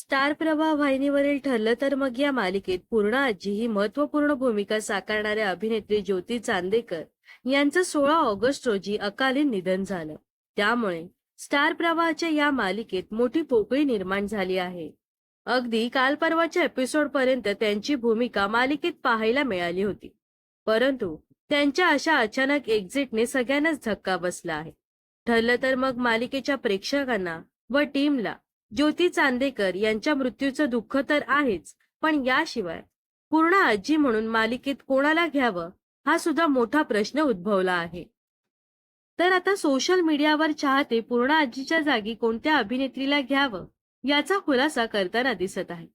Star प्रवाह वाहिनीवरील ठरलं तर मग या मालिकेत पूर्ण आजी ही महत्त्वपूर्ण भूमिका साकारणाऱ्या अभिनेत्री ज्योती चांदेकर यांचं सोळा ऑगस्ट रोजी अकालीन निधन झालं. त्यामुळे स्टार प्रवाहाच्या या मालिकेत मोठी पोकळी निर्माण झाली आहे. अगदी काल परवाच्या एपिसोड पर्यंत त्यांची भूमिका मालिकेत पाहायला मिळाली होती. परंतु त्यांच्या अशा अचानक एक्झिटने सगळ्यांनाच धक्का बसला आहे. ठरलं तर मग मालिकेच्या प्रेक्षकांना व टीमला ज्योती चांदेकर यांच्या मृत्यूचं दुःख तर आहेच पण याशिवाय पूर्ण आजी म्हणून मालिकेत कोणाला घ्यावं हा सुद्धा मोठा प्रश्न उद्भवला आहे. तर आता सोशल मीडियावर चाहते पूर्ण आजीच्या जागी कोणत्या अभिनेत्रीला घ्यावं याचा खुलासा करताना दिसत आहे.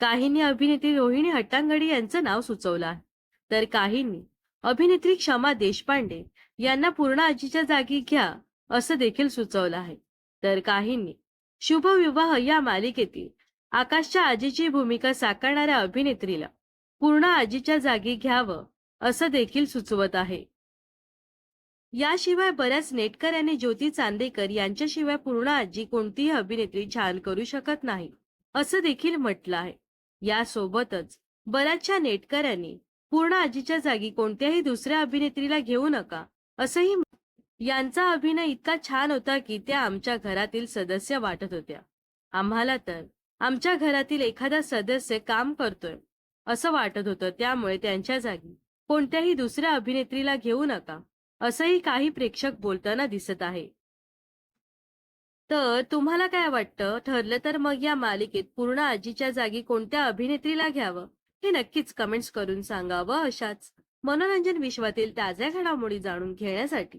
काहींनी अभिनेत्री रोहिणी हट्टांगडी यांचं नाव सुचवलं आहे. तर काहींनी अभिनेत्री क्षमा देशपांडे यांना पूर्ण आजीच्या जागी घ्या असं देखील सुचवलं आहे. तर काहींनी शुभविवाह या मालिकेतील आकाशच्या आजीची भूमिका साकारणाऱ्या अभिनेत्रीला पूर्ण आजीच्या जागी घ्यावं असं देखील सुचवत आहे. याशिवाय बऱ्याच नेटकऱ्यांनी ज्योती चांदेकर यांच्याशिवाय पूर्ण आजी कोणतीही अभिनेत्री छान करू शकत नाही असं देखील म्हटलं आहे. यासोबतच बऱ्याचशा नेटकऱ्यांनी पूर्ण आजीच्या जागी कोणत्याही दुसऱ्या अभिनेत्रीला घेऊ नका असंही यांचा अभिनय इतका छान होता की त्या आमच्या घरातील सदस्य वाटत होत्या. आम्हाला तर आमच्या घरातील एखादा सदस्य काम करतोय असं वाटत होतं त्यामुळे त्यांच्या जागी कोणत्याही दुसऱ्या अभिनेत्रीला घेऊ नका असंही काही प्रेक्षक बोलताना दिसत आहे. तर तुम्हाला काय वाटतं? ठरलं तर मग या मालिकेत पूर्ण आजीच्या जागी कोणत्या अभिनेत्रीला घ्यावं? हे नक्कीच कमेंट्स करून सांगावं अशाच मनोरंजन विश्वातील ताज्या घडामोडी जाणून घेण्यासाठी.